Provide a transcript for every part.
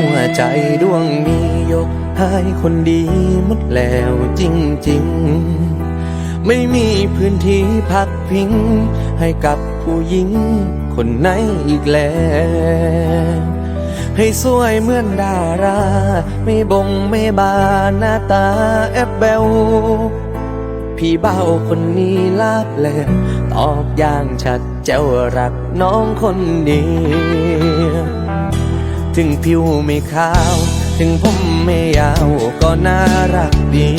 หัวใจดวงนี้ยกให้คนดีหมดแล้วจริงๆ ไม่มีพื้นที่พักพิง ให้กับผู้หญิงคนไหนอีกแล้วให้สวยเหมือนดารา ไม่บงไม่บานหน้าตาแอบแบวพี่เบ้าคนนี้ลาบแลตอบอย่างชัดเจ้ารักน้องคนเดียว ถึงผิวไม่ขาว ถึงผมไม่ยาวก็น่ารักดี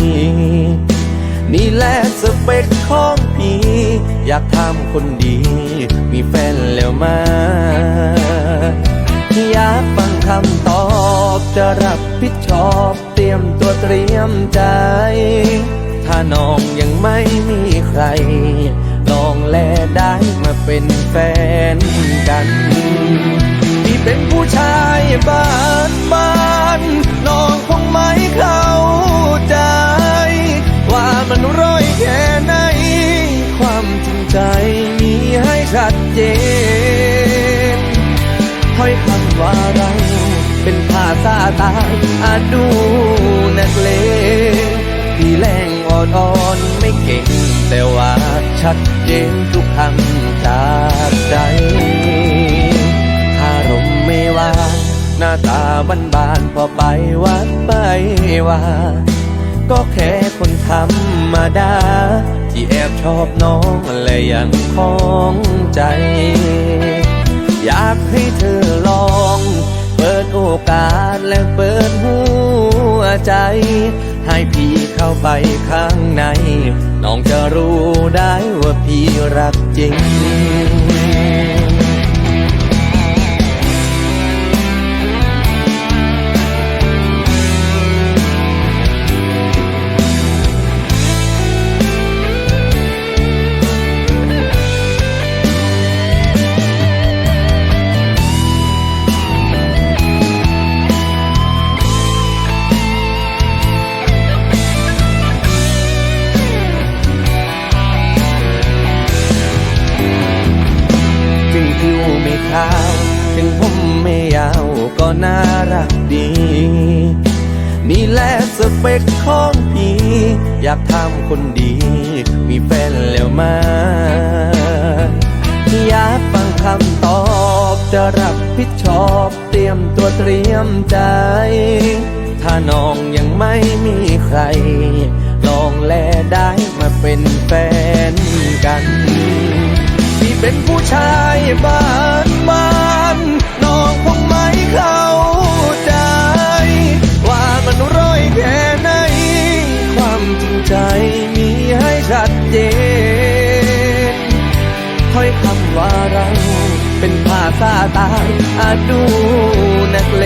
นี่แหละสเปคของพี่ อยากทำคนดี มีแฟนแล้วมา อยากฟังคำตอบ จะรับผิดชอบเตรียมตัวเตรียมใจ ถ้าน้องยังไม่มีใครลองแลได้มาเป็นแฟนกัน เป็นผู้ชายบ้านบ้านน้องคงไม่เข้าใจ ว่ามันร้อยแค่ไหน ความจริงใจมีให้ชัดเจนถ้อยคำว่าเรา เป็นภาษาตายอาจดูนักเลงพี่แรงอ่อนอ่อนๆไม่เก่ง แต่ว่าชัดเจนทุกคำจากใจ มไม่ว่าหน้าตาบ้านบานพอไปวัดไปว่าก็แค่คนธรรมดา ที่แอบชอบน้องและยังคล้องใจ อยากให้เธอลอง เปิดโอกาสและเปิดหัวใจ ให้พี่เข้าไปข้างใน น้องจะรู้ได้ว่าพี่รักจริง ถึงผิวไม่ขาว ถึงผมไม่ยาวก็น่ารักดี นี่แหละสเปคของพี่ อยากทำคนดี มีแฟนแล้วมาอยากฟังคำตอบจะรับผิดชอบเตรียมตัวเตรียมใจ ถ้าน้องยังไม่มีใคร ลองแลได้มาเป็นแฟนกัน เป็นผู้ชายบ้านบ้านน้องคงไม่เข้าใจ ว่ามันร้อยแค่ไหน ความจริงใจมีให้ชัดเจนถ้อยคำว่าเราเป็นภาษาตายอาจดูนักเล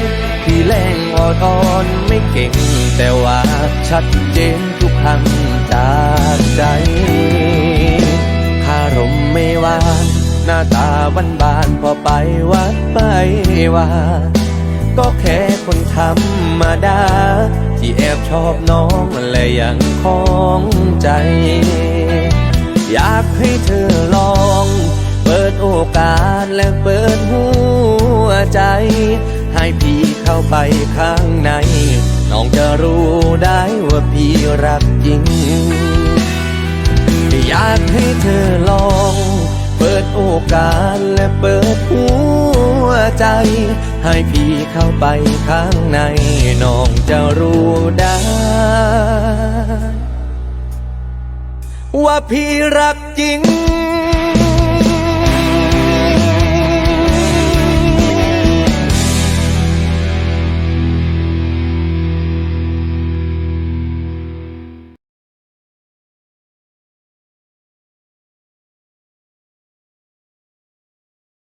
งพี่แรงอ่อนอ่อนไม่เก่ง แต่ว่าชัดเจนทุกคำจาก ว่าก็แค่คนธรรมดา ที่แอบชอบน้องและยังคล้องใจ อยากให้เธอลอง เปิดโอกาสและเปิดหัวใจ ให้พี่เข้าไปข้างใน น้องจะรู้ได้ว่าพี่รักจริง อยากให้เธอลอง เปิดโอกาสและเปิดหัว ใจ ให้พี่เข้าไปข้างในน้องจะรู้ได้ ว่าพี่รักจริง